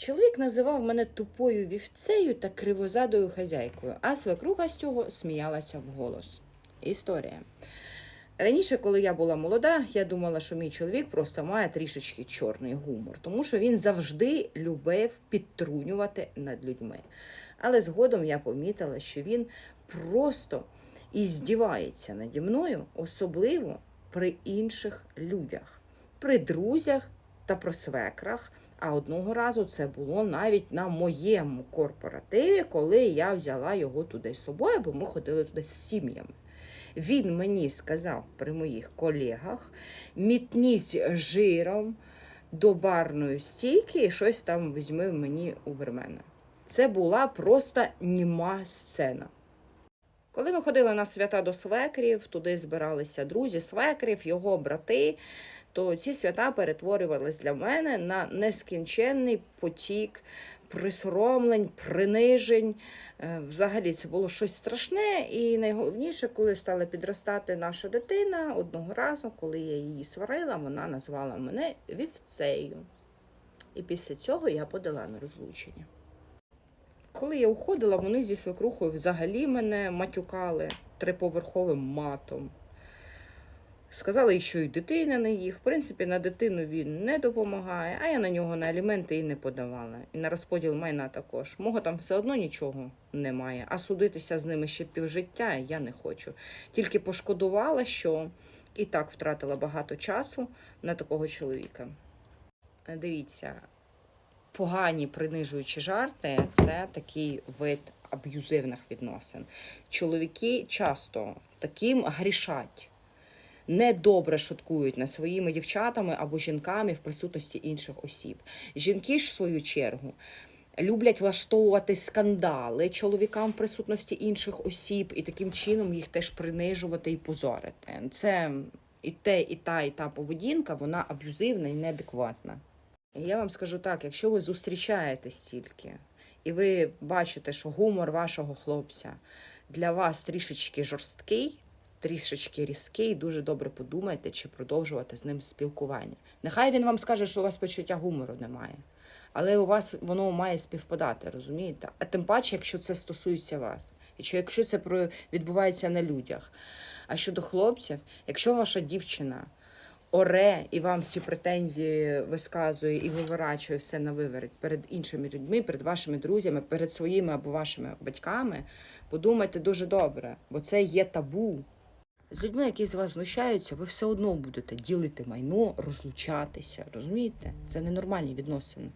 Чоловік називав мене тупою вівцею та кривозадою хазяйкою, а свекруха з цього сміялася вголос. Історія. Раніше, коли я була молода, я думала, що мій чоловік просто має трішечки чорний гумор, тому що він завжди любив підтрунювати над людьми. Але згодом я помітила, що він просто і здівається наді мною, особливо при інших людях, при друзях та при свекрах. А одного разу це було навіть на моєму корпоративі, коли я взяла його туди з собою, бо ми ходили туди з сім'ями. Він мені сказав при моїх колегах, мітнісь жиром до барної стійки і щось там візьми мені у мене. Це була просто німа сцена. Коли ми ходили на свята до свекрів, туди збиралися друзі свекрів, його брати, то ці свята перетворювались для мене на нескінченний потік присоромлень, принижень. Е, Взагалі це було щось страшне, і найголовніше, коли стала підростати наша дитина, одного разу, коли я її сварила, вона назвала мене вівцею. І після цього я подала на розлучення. Коли я уходила, вони зі свекрухою взагалі мене матюкали триповерховим матом. Сказали, що і дитина не їх. В принципі, на дитину він не допомагає, а я на нього на аліменти і не подавала. І на розподіл майна також. Мого там все одно нічого немає, а судитися з ними ще півжиття я не хочу. Тільки пошкодувала, що і так втратила багато часу на такого чоловіка. Дивіться, погані принижуючі жарти це такий вид аб'юзивних відносин. Чоловіки часто таким грішать недобре шуткують над своїми дівчатами або жінками в присутності інших осіб. Жінки ж, в свою чергу, люблять влаштовувати скандали чоловікам в присутності інших осіб і таким чином їх теж принижувати і позорити. Це і те, і та, і та поведінка, вона аб'юзивна і неадекватна. Я вам скажу так: якщо ви зустрічаєтесь тільки, і ви бачите, що гумор вашого хлопця для вас трішечки жорсткий, трішечки різкий, дуже добре подумайте, чи продовжувати з ним спілкування. Нехай він вам скаже, що у вас почуття гумору немає, але у вас воно має співпадати, розумієте? А тим паче, якщо це стосується вас, чи якщо це відбувається на людях. А щодо хлопців, якщо ваша дівчина оре і вам всі претензії висказує і виворачує все на виверить перед іншими людьми, перед вашими друзями, перед своїми або вашими батьками, подумайте дуже добре, бо це є табу. З людьми, які з вас знущаються, ви все одно будете ділити майно, розлучатися. Розумієте? Це ненормальні відносини.